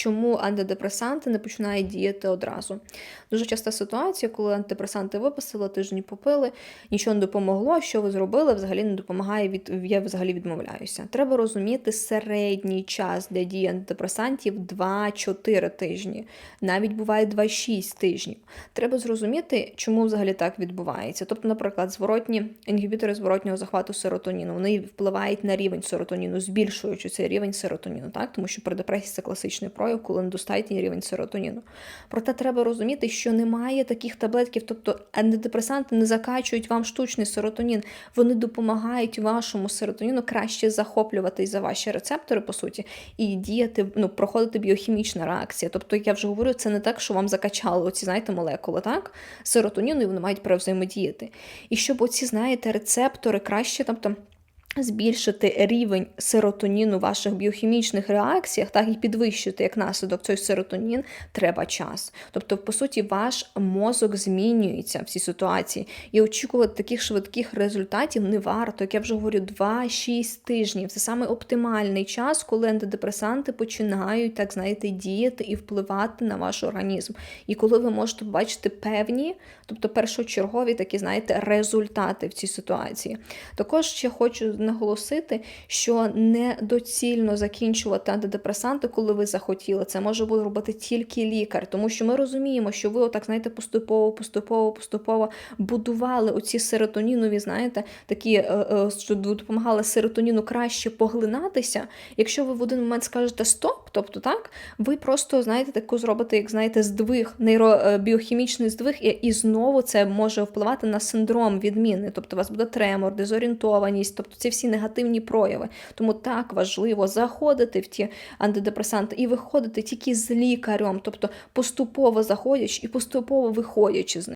чому антидепресанти не починають діяти одразу. Дуже часта ситуація, коли антидепресанти виписали, тижні попили, нічого не допомогло. Що ви зробили? Взагалі не допомагає від я взагалі відмовляюся. Треба розуміти середній час для дії антидепресантів 2-4 тижні, навіть буває 2-6 тижнів. Треба зрозуміти, чому взагалі так відбувається. Тобто, наприклад, зворотні інгібітори зворотнього захвату серотоніну вони впливають на рівень серотоніну, збільшуючи цей рівень серотоніну, так тому що при депресії це класичний прояв, коли недостатній рівень серотоніну. Проте треба розуміти, що немає таких таблетків, тобто антидепресанти не закачують вам штучний серотонін, вони допомагають вашому серотоніну краще захоплюватись за ваші рецептори, по суті, і діяти, ну, проходити біохімічна реакція. Тобто, як я вже говорю, це не так, що вам закачали оці, знаєте, молекули, так? Серотоніну, і вони мають взаємодіяти. І щоб оці, знаєте, рецептори краще, тобто збільшити рівень серотоніну в ваших біохімічних реакціях, так і підвищити як наслідок цей серотонін, треба час. Тобто, по суті, ваш мозок змінюється в цій ситуації, і очікувати таких швидких результатів не варто. Як я вже говорю, 2-6 тижнів. Це саме оптимальний час, коли антидепресанти починають, так знаєте, діяти і впливати на ваш організм. І коли ви можете побачити певні, тобто першочергові такі, знаєте, результати в цій ситуації. Також ще хочу наголосити, що недоцільно закінчувати антидепресанти, коли ви захотіли. Це може бути робити тільки лікар, тому що ми розуміємо, що ви отак, знаєте, поступово, поступово, поступово будували оці серотонінові, знаєте, такі, е, е, що допомагали серотоніну краще поглинатися. Якщо ви в один момент скажете стоп, тобто так, ви просто знаєте, таку зробите, як знаєте, здвиг, нейробіохімічний здвиг, і, і знову це може впливати на синдром відміни. Тобто у вас буде тремор, дезорієнтованість, тобто ці всі негативні прояви. Тому так важливо заходити в ті антидепресанти і виходити тільки з лікарем, тобто поступово заходячи і поступово виходячи з них.